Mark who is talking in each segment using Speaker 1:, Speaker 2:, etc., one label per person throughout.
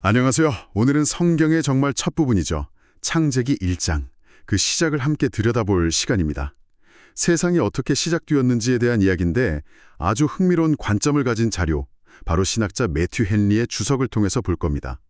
Speaker 1: 안녕하세요. 오늘은 성경의 정말 첫 부분이죠. 창세기 1장. 그 시작을 함께 들여다볼 시간입니다. 세상이 어떻게 시작되었는지에 대한 이야기인데 아주 흥미로운 관점을 가진 자료, 바로 신학자 매튜 헨리의 주석을 통해서 볼 겁니다.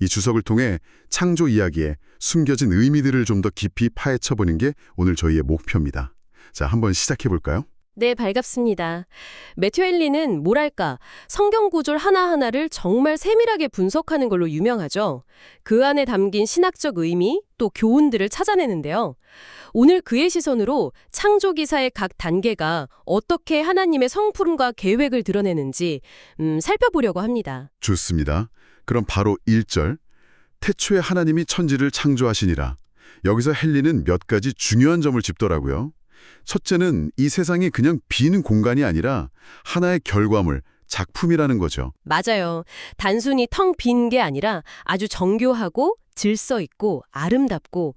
Speaker 1: 이 주석을 통해 창조 이야기에 숨겨진 의미들을 좀 더 깊이 파헤쳐보는 게 오늘 저희의 목표입니다. 자, 한번 시작해 볼까요?
Speaker 2: 네, 반갑습니다. 매튜 헬리는 뭐랄까, 성경 구절 하나하나를 정말 세밀하게 분석하는 걸로 유명하죠. 그 안에 담긴 신학적 의미, 또 교훈들을 찾아내는데요. 오늘 그의 시선으로 창조 기사의 각 단계가 어떻게 하나님의 성품과 계획을 드러내는지 음, 살펴보려고 합니다.
Speaker 1: 좋습니다. 그럼 바로 1절. 태초에 하나님이 천지를 창조하시니라. 여기서 헨리는 몇 가지 중요한 점을 짚더라고요. 첫째는 이 세상이 그냥 비는 공간이 아니라 하나의 결과물, 작품이라는 거죠.
Speaker 2: 맞아요. 단순히 텅 빈 게 아니라 아주 정교하고 질서 있고 아름답고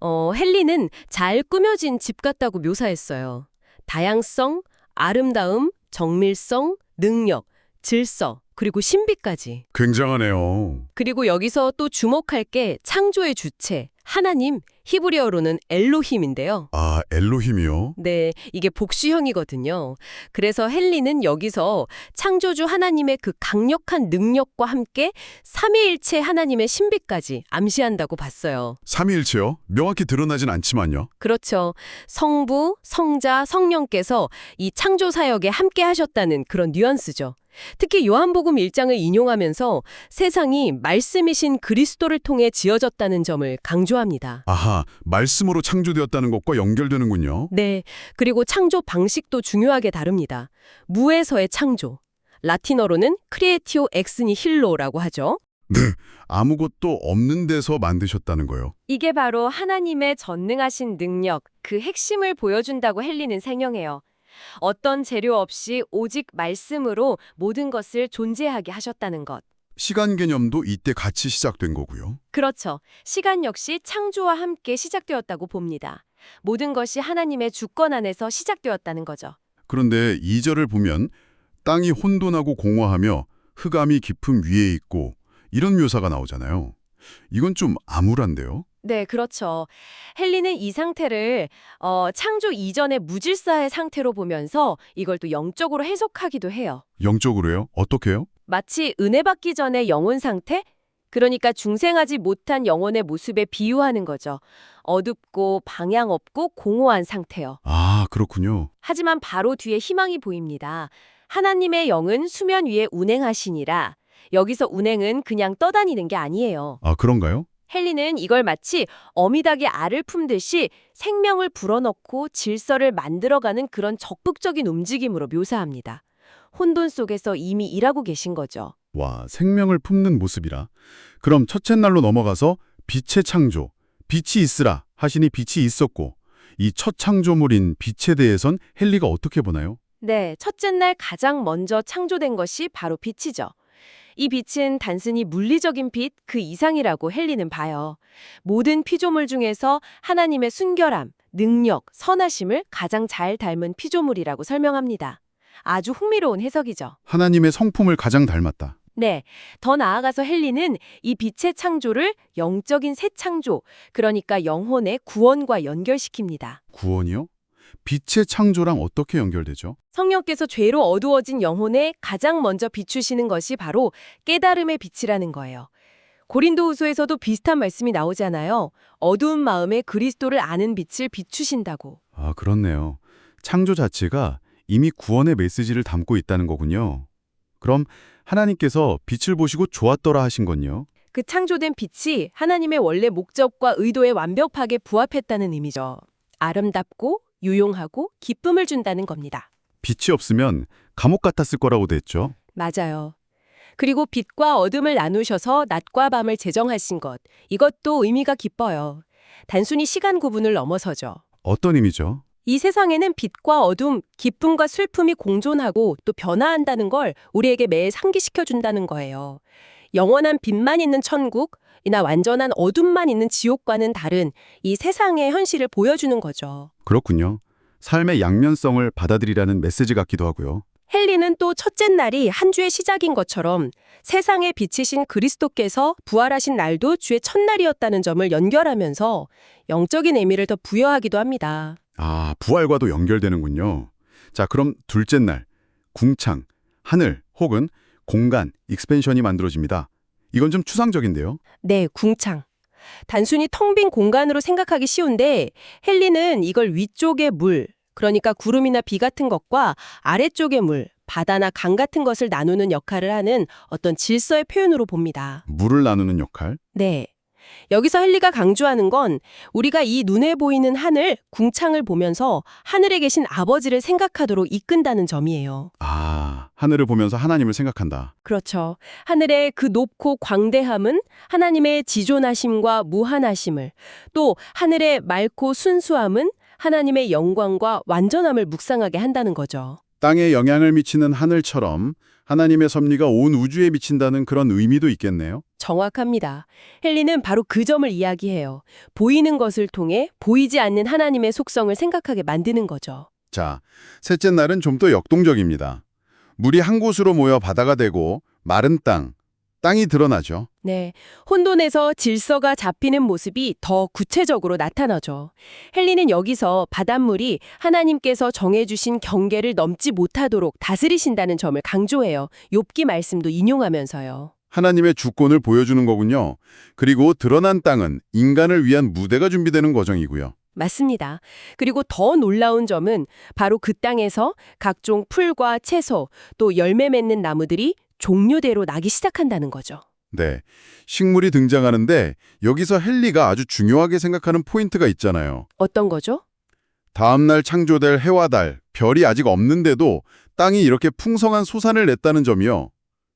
Speaker 2: 어, 헨리는 잘 꾸며진 집 같다고 묘사했어요. 다양성, 아름다움, 정밀성, 능력, 질서, 그리고 신비까지.
Speaker 1: 굉장하네요.
Speaker 2: 그리고 여기서 또 주목할 게 창조의 주체, 하나님, 히브리어로는 엘로힘인데요.
Speaker 1: 아, 엘로힘이요?
Speaker 2: 네, 이게 복수형이거든요. 그래서 헨리는 여기서 창조주 하나님의 그 강력한 능력과 함께 삼위일체 하나님의 신비까지 암시한다고 봤어요.
Speaker 1: 삼위일체요? 명확히 드러나진 않지만요.
Speaker 2: 그렇죠. 성부, 성자, 성령께서 이 창조 사역에 함께 하셨다는 그런 뉘앙스죠. 특히 요한복음 1장을 인용하면서 세상이 말씀이신 그리스도를 통해 지어졌다는 점을 강조합니다.
Speaker 1: 아하, 말씀으로 창조되었다는 것과 연결되는군요.
Speaker 2: 네, 그리고 창조 방식도 중요하게 다릅니다. 무에서의 창조. 라틴어로는 크리에티오 엑스니 힐로라고 하죠.
Speaker 1: 아무것도 없는 데서 만드셨다는 거요.
Speaker 2: 이게 바로 하나님의 전능하신 능력, 그 핵심을 보여준다고 헬리는 생명해요. 어떤 재료 없이 오직 말씀으로 모든 것을 존재하게 하셨다는 것.
Speaker 1: 시간 개념도 이때 같이 시작된 거고요.
Speaker 2: 그렇죠. 시간 역시 창조와 함께 시작되었다고 봅니다. 모든 것이 하나님의 주권 안에서 시작되었다는 거죠.
Speaker 1: 그런데 2절을 보면 땅이 혼돈하고 공허하며 흑암이 깊음 위에 있고 이런 묘사가 나오잖아요. 이건 좀 암울한데요?
Speaker 2: 네, 그렇죠. 헨리는 이 상태를 어, 창조 이전의 무질서의 상태로 보면서 이걸 또 영적으로 해석하기도 해요.
Speaker 1: 영적으로요? 어떻게요?
Speaker 2: 마치 은혜 받기 전의 영혼 상태? 그러니까 중생하지 못한 영혼의 모습에 비유하는 거죠. 어둡고 방향 없고 공허한 상태요.
Speaker 1: 아, 그렇군요.
Speaker 2: 하지만 바로 뒤에 희망이 보입니다. 하나님의 영은 수면 위에 운행하시니라. 여기서 운행은 그냥 떠다니는 게 아니에요.
Speaker 1: 아, 그런가요?
Speaker 2: 헨리는 이걸 마치 어미닭이 알을 품듯이 생명을 불어넣고 질서를 만들어가는 그런 적극적인 움직임으로 묘사합니다. 혼돈 속에서 이미 일하고 계신 거죠.
Speaker 1: 와, 생명을 품는 모습이라. 그럼 첫째 날로 넘어가서 빛의 창조, 빛이 있으라 하시니 빛이 있었고 이 첫 창조물인 빛에 대해선 헨리가 어떻게 보나요?
Speaker 2: 네, 첫째 날 가장 먼저 창조된 것이 바로 빛이죠. 이 빛은 단순히 물리적인 빛 그 이상이라고 헬리는 봐요. 모든 피조물 중에서 하나님의 순결함, 능력, 선하심을 가장 잘 닮은 피조물이라고 설명합니다. 아주 흥미로운 해석이죠.
Speaker 1: 하나님의 성품을 가장 닮았다.
Speaker 2: 네, 더 나아가서 헬리는 이 빛의 창조를 영적인 새 창조, 그러니까 영혼의 구원과 연결시킵니다.
Speaker 1: 구원이요? 빛의 창조랑 어떻게 연결되죠?
Speaker 2: 성령께서 죄로 어두워진 영혼에 가장 먼저 비추시는 것이 바로 깨달음의 빛이라는 거예요. 고린도후서에서도 비슷한 말씀이 나오잖아요. 어두운 마음에 그리스도를 아는 빛을 비추신다고.
Speaker 1: 아, 그렇네요. 창조 자체가 이미 구원의 메시지를 담고 있다는 거군요. 그럼 하나님께서 빛을 보시고 좋았더라 하신 건요?
Speaker 2: 그 창조된 빛이 하나님의 원래 목적과 의도에 완벽하게 부합했다는 의미죠. 아름답고 유용하고 기쁨을 준다는 겁니다.
Speaker 1: 빛이 없으면 감옥 같았을 거라고 됐죠.
Speaker 2: 맞아요. 그리고 빛과 어둠을 나누셔서 낮과 밤을 제정하신 것. 이것도 의미가 깊어요. 단순히 시간 구분을 넘어서죠.
Speaker 1: 어떤 의미죠?
Speaker 2: 이 세상에는 빛과 어둠, 기쁨과 슬픔이 공존하고 또 변화한다는 걸 우리에게 매일 상기시켜 준다는 거예요. 영원한 빛만 있는 천국, 이나 완전한 어둠만 있는 지옥과는 다른 이 세상의 현실을 보여주는 거죠.
Speaker 1: 그렇군요. 삶의 양면성을 받아들이라는 메시지 같기도 하고요.
Speaker 2: 헬리는 또 첫째 날이 한 주의 시작인 것처럼 세상에 비치신 그리스도께서 부활하신 날도 주의 첫날이었다는 점을 연결하면서 영적인 의미를 더 부여하기도 합니다.
Speaker 1: 아, 부활과도 연결되는군요. 자, 그럼 둘째 날, 궁창, 하늘 혹은 공간, 익스펜션이 만들어집니다. 이건 좀 추상적인데요.
Speaker 2: 네, 궁창. 단순히 텅 빈 공간으로 생각하기 쉬운데 헬리는 이걸 위쪽의 물, 그러니까 구름이나 비 같은 것과 아래쪽의 물, 바다나 강 같은 것을 나누는 역할을 하는 어떤 질서의 표현으로 봅니다.
Speaker 1: 물을 나누는 역할.
Speaker 2: 네. 여기서 헨리가 강조하는 건 우리가 이 눈에 보이는 하늘, 궁창을 보면서 하늘에 계신 아버지를 생각하도록 이끈다는 점이에요.
Speaker 1: 아, 하늘을 보면서 하나님을 생각한다.
Speaker 2: 그렇죠. 하늘의 그 높고 광대함은 하나님의 지존하심과 무한하심을, 또 하늘의 맑고 순수함은 하나님의 영광과 완전함을 묵상하게 한다는 거죠.
Speaker 1: 땅에 영향을 미치는 하늘처럼 하나님의 섭리가 온 우주에 미친다는 그런 의미도 있겠네요.
Speaker 2: 정확합니다. 헨리는 바로 그 점을 이야기해요. 보이는 것을 통해 보이지 않는 하나님의 속성을 생각하게 만드는 거죠.
Speaker 1: 자, 셋째 날은 좀 더 역동적입니다. 물이 한 곳으로 모여 바다가 되고 마른 땅, 땅이 드러나죠.
Speaker 2: 네, 혼돈에서 질서가 잡히는 모습이 더 구체적으로 나타나죠. 헬리는 여기서 바닷물이 하나님께서 정해주신 경계를 넘지 못하도록 다스리신다는 점을 강조해요. 욥기 말씀도 인용하면서요.
Speaker 1: 하나님의 주권을 보여주는 거군요. 그리고 드러난 땅은 인간을 위한 무대가 준비되는 과정이고요.
Speaker 2: 맞습니다. 그리고 더 놀라운 점은 바로 그 땅에서 각종 풀과 채소, 또 열매 맺는 나무들이 종류대로 나기 시작한다는 거죠.
Speaker 1: 네, 식물이 등장하는데 여기서 헨리가 아주 중요하게 생각하는 포인트가 있잖아요.
Speaker 2: 어떤 거죠?
Speaker 1: 다음 날 창조될 해와 달, 별이 아직 없는데도 땅이 이렇게 풍성한 소산을 냈다는 점이요.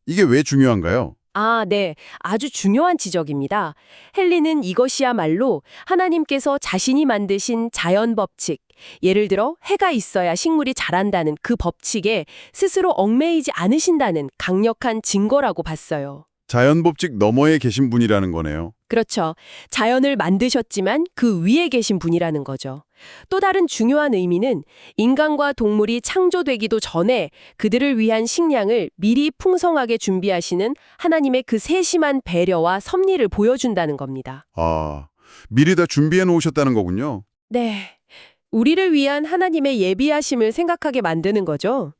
Speaker 1: 이게 왜 중요한가요?
Speaker 2: 아, 네. 아주 중요한 지적입니다. 헬리는 이것이야말로 하나님께서 자신이 만드신 자연 법칙, 예를 들어 해가 있어야 식물이 자란다는 그 법칙에 스스로 얽매이지 않으신다는 강력한 증거라고 봤어요.
Speaker 1: 자연 법칙 너머에 계신 분이라는 거네요.
Speaker 2: 그렇죠. 자연을 만드셨지만 그 위에 계신 분이라는 거죠. 또 다른 중요한 의미는 인간과 동물이 창조되기도 전에 그들을 위한 식량을 미리 풍성하게 준비하시는 하나님의 그 세심한 배려와 섭리를 보여준다는 겁니다.
Speaker 1: 아, 미리 다 준비해 놓으셨다는 거군요.
Speaker 2: 네. 우리를 위한 하나님의 예비하심을 생각하게 만드는 거죠.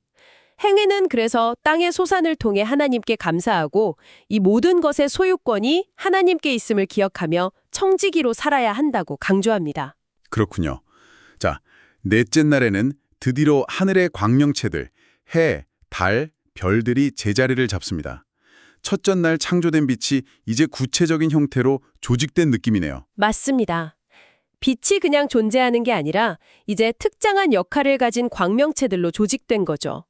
Speaker 2: 행위는 그래서 땅의 소산을 통해 하나님께 감사하고 이 모든 것의 소유권이 하나님께 있음을 기억하며 청지기로 살아야 한다고 강조합니다.
Speaker 1: 그렇군요. 자, 넷째 날에는 드디어 하늘의 광명체들, 해, 달, 별들이 제자리를 잡습니다. 첫째 날 창조된 빛이 이제 구체적인 형태로 조직된 느낌이네요.
Speaker 2: 맞습니다. 빛이 그냥 존재하는 게 아니라 이제 특정한 역할을 가진 광명체들로 조직된 거죠.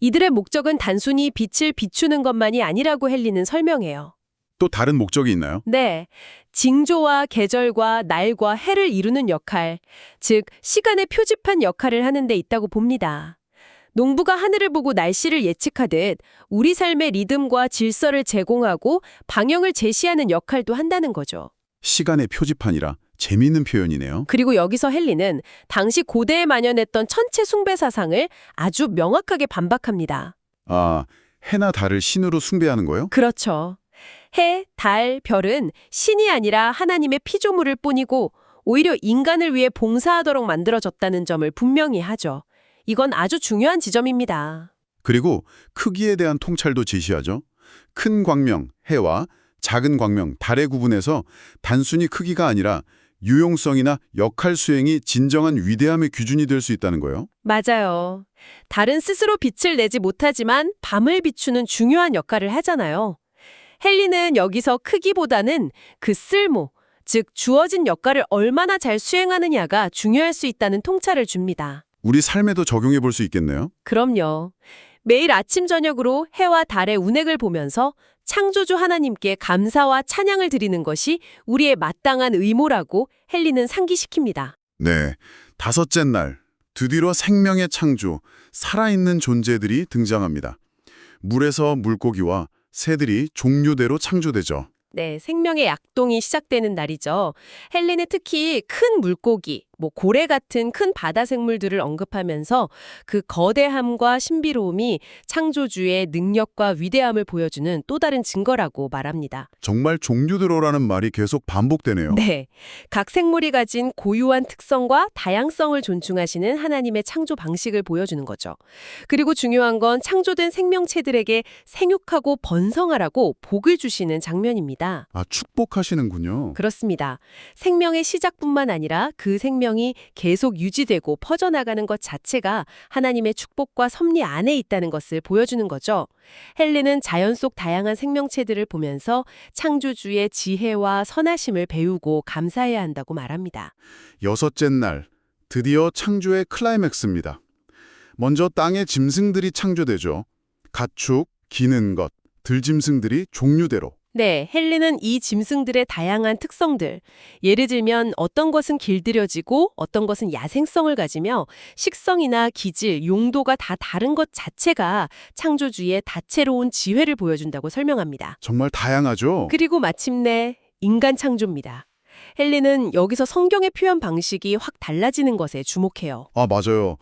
Speaker 2: 이들의 목적은 단순히 빛을 비추는 것만이 아니라고 헬리는 설명해요.
Speaker 1: 또 다른 목적이 있나요?
Speaker 2: 네. 징조와 계절과 날과 해를 이루는 역할, 즉 시간의 표지판 역할을 하는 데 있다고 봅니다. 농부가 하늘을 보고 날씨를 예측하듯 우리 삶의 리듬과 질서를 제공하고 방향을 제시하는 역할도 한다는 거죠.
Speaker 1: 시간의 표지판이라 재미있는 표현이네요.
Speaker 2: 그리고 여기서 헨리는 당시 고대에 만연했던 천체 숭배 사상을 아주 명확하게 반박합니다.
Speaker 1: 아, 해나 달을 신으로 숭배하는 거요?
Speaker 2: 그렇죠. 해, 달, 별은 신이 아니라 하나님의 피조물일 뿐이고 오히려 인간을 위해 봉사하도록 만들어졌다는 점을 분명히 하죠. 이건 아주 중요한 지점입니다.
Speaker 1: 그리고 크기에 대한 통찰도 제시하죠. 큰 광명, 해와 작은 광명, 달의 구분에서 단순히 크기가 아니라 유용성이나 역할 수행이 진정한 위대함의 기준이 될 수 있다는 거예요.
Speaker 2: 맞아요. 달은 스스로 빛을 내지 못하지만 밤을 비추는 중요한 역할을 하잖아요. 헨리는 여기서 크기보다는 그 쓸모, 즉 주어진 역할을 얼마나 잘 수행하느냐가 중요할 수 있다는 통찰을 줍니다.
Speaker 1: 우리 삶에도 적용해 볼 수 있겠네요.
Speaker 2: 그럼요. 매일 아침 저녁으로 해와 달의 운행을 보면서 창조주 하나님께 감사와 찬양을 드리는 것이 우리의 마땅한 의무라고 헬리는 상기시킵니다.
Speaker 1: 네, 다섯째 날 드디어 생명의 창조, 살아있는 존재들이 등장합니다. 물에서 물고기와 새들이 종류대로 창조되죠.
Speaker 2: 네, 생명의 약동이 시작되는 날이죠. 헬리는 특히 큰 물고기, 뭐 고래 같은 큰 바다 생물들을 언급하면서 그 거대함과 신비로움이 창조주의 능력과 위대함을 보여주는 또 다른 증거라고 말합니다.
Speaker 1: 정말 종류대로라는 말이 계속 반복되네요.
Speaker 2: 네. 각 생물이 가진 고유한 특성과 다양성을 존중하시는 하나님의 창조 방식을 보여주는 거죠. 그리고 중요한 건 창조된 생명체들에게 생육하고 번성하라고 복을 주시는 장면입니다.
Speaker 1: 아, 축복하시는군요.
Speaker 2: 그렇습니다. 생명의 시작뿐만 아니라 그 생명 이 계속 유지되고 퍼져나가는 것 자체가 하나님의 축복과 섭리 안에 있다는 것을 보여주는 거죠. 헬리는 자연 속 다양한 생명체들을 보면서 창조주의 지혜와 선하심을 배우고 감사해야 한다고 말합니다.
Speaker 1: 여섯째 날, 드디어 창조의 클라이맥스입니다. 먼저 땅의 짐승들이 창조되죠. 가축, 기는 것, 들짐승들이 종류대로.
Speaker 2: 네, 헨리는 이 짐승들의 다양한 특성들, 예를 들면 어떤 것은 길들여지고 어떤 것은 야생성을 가지며 식성이나 기질, 용도가 다 다른 것 자체가 창조주의 다채로운 지혜를 보여준다고 설명합니다.
Speaker 1: 정말 다양하죠?
Speaker 2: 그리고 마침내 인간 창조입니다. 헨리는 여기서 성경의 표현 방식이 확 달라지는 것에 주목해요.
Speaker 1: 아, 맞아요.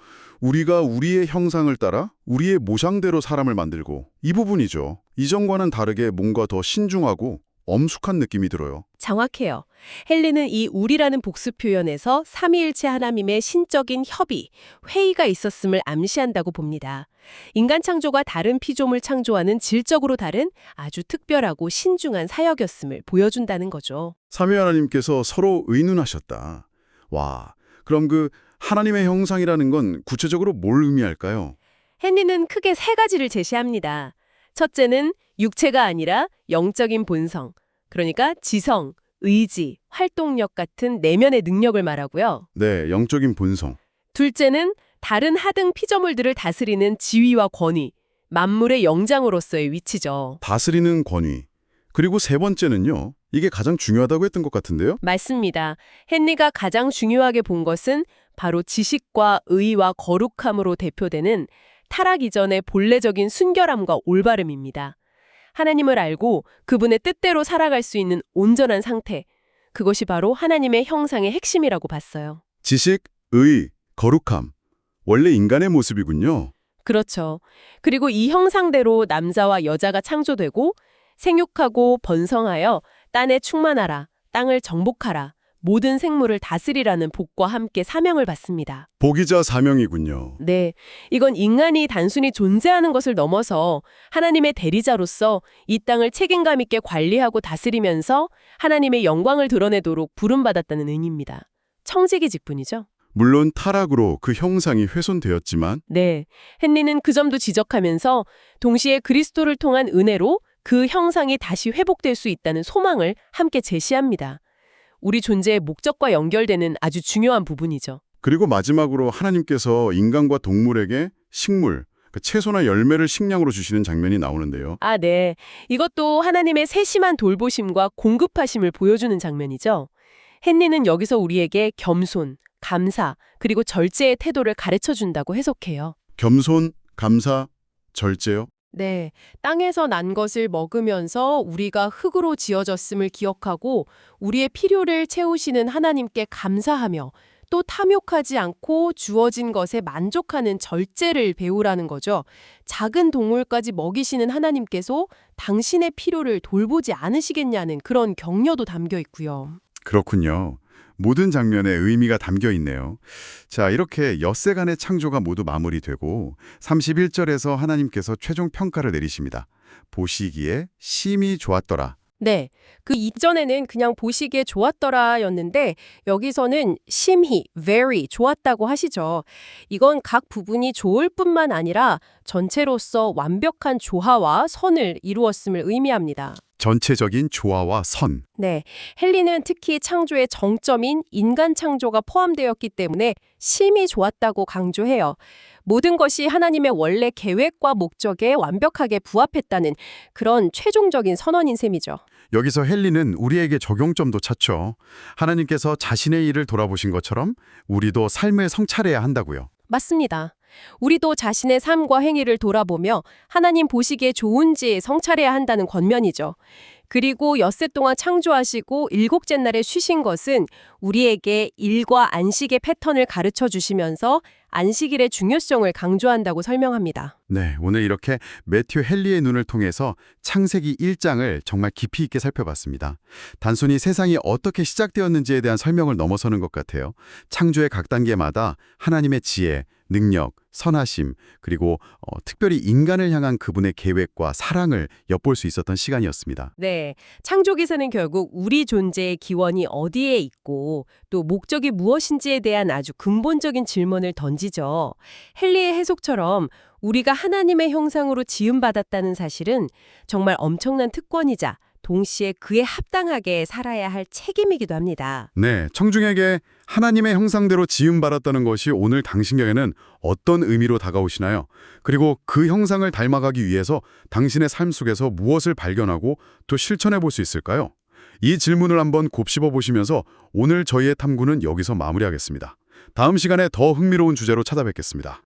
Speaker 1: 우리가 우리의 형상을 따라 우리의 모상대로 사람을 만들고 이 부분이죠. 이전과는 다르게 뭔가 더 신중하고 엄숙한 느낌이 들어요.
Speaker 2: 정확해요. 헨리는 이 우리라는 복수 표현에서 삼위일체 하나님의 신적인 협의, 회의가 있었음을 암시한다고 봅니다. 인간 창조가 다른 피조물 창조와는 질적으로 다른 아주 특별하고 신중한 사역이었음을 보여준다는 거죠.
Speaker 1: 삼위 하나님께서 서로 의논하셨다. 와, 그럼 그 하나님의 형상이라는 건 구체적으로 뭘 의미할까요?
Speaker 2: 헨리는 크게 세 가지를 제시합니다. 첫째는 육체가 아니라 영적인 본성, 그러니까 지성, 의지, 활동력 같은 내면의 능력을 말하고요.
Speaker 1: 네, 영적인 본성.
Speaker 2: 둘째는 다른 하등 피조물들을 다스리는 지위와 권위, 만물의 영장으로서의 위치죠.
Speaker 1: 다스리는 권위. 그리고 세 번째는요. 이게 가장 중요하다고 했던 것 같은데요.
Speaker 2: 맞습니다. 헨리가 가장 중요하게 본 것은 바로 지식과 의와 거룩함으로 대표되는 타락 이전의 본래적인 순결함과 올바름입니다. 하나님을 알고 그분의 뜻대로 살아갈 수 있는 온전한 상태. 그것이 바로 하나님의 형상의 핵심이라고 봤어요.
Speaker 1: 지식, 의, 거룩함. 원래 인간의 모습이군요.
Speaker 2: 그렇죠. 그리고 이 형상대로 남자와 여자가 창조되고 생육하고 번성하여 땅에 충만하라, 땅을 정복하라, 모든 생물을 다스리라는 복과 함께 사명을 받습니다.
Speaker 1: 복이자 사명이군요.
Speaker 2: 네, 이건 인간이 단순히 존재하는 것을 넘어서 하나님의 대리자로서 이 땅을 책임감 있게 관리하고 다스리면서 하나님의 영광을 드러내도록 부름받았다는 의미입니다. 청지기 직분이죠.
Speaker 1: 물론 타락으로 그 형상이 훼손되었지만
Speaker 2: 네, 헨리는 그 점도 지적하면서 동시에 그리스도를 통한 은혜로 그 형상이 다시 회복될 수 있다는 소망을 함께 제시합니다. 우리 존재의 목적과 연결되는 아주 중요한 부분이죠.
Speaker 1: 그리고 마지막으로 하나님께서 인간과 동물에게 식물, 그 채소나 열매를 식량으로 주시는 장면이 나오는데요.
Speaker 2: 아, 네. 이것도 하나님의 세심한 돌보심과 공급하심을 보여주는 장면이죠. 헨리는 여기서 우리에게 겸손, 감사, 그리고 절제의 태도를 가르쳐 준다고 해석해요.
Speaker 1: 겸손, 감사, 절제요.
Speaker 2: 네. 땅에서 난 것을 먹으면서 우리가 흙으로 지어졌음을 기억하고 우리의 필요를 채우시는 하나님께 감사하며 또 탐욕하지 않고 주어진 것에 만족하는 절제를 배우라는 거죠. 작은 동물까지 먹이시는 하나님께서 당신의 필요를 돌보지 않으시겠냐는 그런 격려도 담겨 있고요.
Speaker 1: 그렇군요. 모든 장면에 의미가 담겨 있네요. 자, 이렇게 엿새간의 창조가 모두 마무리되고 31절에서 하나님께서 최종 평가를 내리십니다. 보시기에 심히 좋았더라.
Speaker 2: 네. 그 이전에는 그냥 보시기에 좋았더라였는데 여기서는 심히, very 좋았다고 하시죠. 이건 각 부분이 좋을 뿐만 아니라 전체로서 완벽한 조화와 선을 이루었음을 의미합니다.
Speaker 1: 전체적인 조화와 선.
Speaker 2: 네. 헨리는 특히 창조의 정점인 인간 창조가 포함되었기 때문에 심히 좋았다고 강조해요. 모든 것이 하나님의 원래 계획과 목적에 완벽하게 부합했다는 그런 최종적인 선언인 셈이죠.
Speaker 1: 여기서 헬리는 우리에게 적용점도 찾죠. 하나님께서 자신의 일을 돌아보신 것처럼 우리도 삶을 성찰해야 한다고요.
Speaker 2: 맞습니다. 우리도 자신의 삶과 행위를 돌아보며 하나님 보시기에 좋은지 성찰해야 한다는 권면이죠. 그리고 엿새 동안 창조하시고 일곱째 날에 쉬신 것은 우리에게 일과 안식의 패턴을 가르쳐 주시면서 안식일의 중요성을 강조한다고 설명합니다.
Speaker 1: 네, 오늘 이렇게 매튜 헨리의 눈을 통해서 창세기 1장을 정말 깊이 있게 살펴봤습니다. 단순히 세상이 어떻게 시작되었는지에 대한 설명을 넘어서는 것 같아요. 창조의 각 단계마다 하나님의 지혜, 능력, 선하심, 그리고 어, 특별히 인간을 향한 그분의 계획과 사랑을 엿볼 수 있었던 시간이었습니다.
Speaker 2: 네. 창조기사는 결국 우리 존재의 기원이 어디에 있고 또 목적이 무엇인지에 대한 아주 근본적인 질문을 던지죠. 헨리의 해석처럼 우리가 하나님의 형상으로 지음받았다는 사실은 정말 엄청난 특권이자 동시에 그에 합당하게 살아야 할 책임이기도 합니다.
Speaker 1: 네, 청중에게 하나님의 형상대로 지음받았다는 것이 오늘 당신에게는 어떤 의미로 다가오시나요? 그리고 그 형상을 닮아가기 위해서 당신의 삶 속에서 무엇을 발견하고 또 실천해 볼 수 있을까요? 이 질문을 한번 곱씹어 보시면서 오늘 저희의 탐구는 여기서 마무리하겠습니다. 다음 시간에 더 흥미로운 주제로 찾아뵙겠습니다.